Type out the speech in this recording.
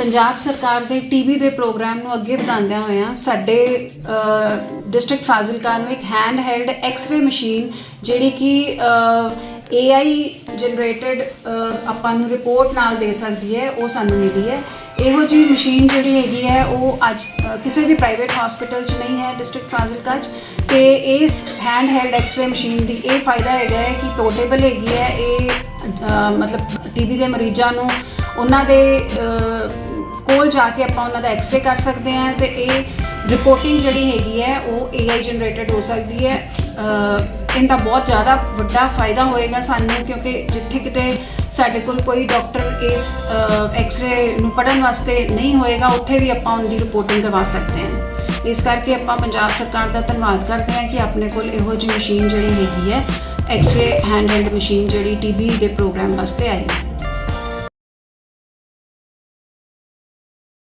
ਪੰਜਾਬ ਸਰਕਾਰ ਦੇ ਟੀਬੀ ਦੇ ਪ੍ਰੋਗਰਾਮ ਨੂੰ ਅੱਗੇ ਵਧਾਉਂਦਿਆਂ ਹੋਇਆਂ ਸਾਡੇ ਡਿਸਟ੍ਰਿਕਟ ਫਾਜ਼ਿਲਕਾ ਨੂੰ ਇੱਕ ਹੈਂਡ ਹੈਲਡ ਐਕਸ-ਰੇ ਮਸ਼ੀਨ ਜਿਹੜੀ ਕਿ AI ਜਨਰੇਟਡ ਆਪਾਂ ਨੂੰ ਰਿਪੋਰਟ ਨਾਲ ਦੇ ਸਕਦੀ ਹੈ ਉਹ ਸਾਨੂੰ ਮਿਲੀ ਹੈ। ਇਹੋ ਜੀ ਮਸ਼ੀਨ ਜਿਹੜੀ ਹੈਗੀ ਹੈ ਉਹ ਅੱਜ ਕਿਸੇ ਵੀ ਪ੍ਰਾਈਵੇਟ ਹਸਪੀਟਲ 'ਚ ਨਹੀਂ ਹੈ ਡਿਸਟ੍ਰਿਕਟ ਫਾਜ਼ਿਲਕਾ 'ਚ। ਤੇ ਇਸ ਹੈਂਡ ਹੈਲਡ ਐਕਸ-ਰੇ ਮਸ਼ੀਨ ਦੀ ਇਹ ਫਾਇਦਾ ਹੈਗਾ ਹੈ ਕਿ ਪੋਰਟੇਬਲ ਹੈਗੀ ਹੈ ਇਹ ਅ, ਮਤਲਬ ਟੀਬੀ ਦੇ ਮਰੀਜ਼ਾਂ ਨੂੰ ਉਹਨਾਂ ਦੇ ਕੋਲ ਜਾ ਕੇ ਆਪਾਂ ਉਹਨਾਂ ਦਾ ਐਕਸਰੇ ਕਰ ਸਕਦੇ ਹਾਂ ਤੇ ਇਹ ਰਿਪੋਰਟਿੰਗ ਜਿਹੜੀ ਹੈਗੀ ਹੈ, ਉਹ AI ਜਨਰੇਟਡ ਹੋ ਸਕਦੀ ਹੈ। ਇਹਦਾ ਬਹੁਤ ਜ਼ਿਆਦਾ ਵੱਡਾ ਫਾਇਦਾ ਹੋਏਗਾ ਸਾਨੂੰ, ਕਿਉਂਕਿ ਜਿੱਥੇ ਕਿਤੇ ਸਾਡੇ ਕੋਲ ਕੋਈ ਡਾਕਟਰ ਇਸ ਐਕਸਰੇ ਨੂੰ ਪੜਨ ਵਾਸਤੇ ਨਹੀਂ ਹੋਏਗਾ, ਉੱਥੇ ਵੀ ਆਪਾਂ ਉਹਦੀ ਰਿਪੋਰਟਿੰਗ ਕਰਵਾ ਸਕਦੇ ਹਾਂ। ਇਸ ਕਰਕੇ ਆਪਾਂ ਪੰਜਾਬ ਸਰਕਾਰ ਦਾ ਧੰਨਵਾਦ ਕਰਦੇ ਹਾਂ ਕਿ ਆਪਣੇ ਕੋਲ ਇਹੋ ਜਿਹੀ ਮਸ਼ੀਨ ਜਿਹੜੀ ਹੈਗੀ ਹੈ x-ray handmade hand held machine ਜਿਹੜੀ ਟੀਬੀ ਦੇ ਪ੍ਰੋਗਰਾਮ ਵਾਸਤੇ ਆਈ ਹੈ।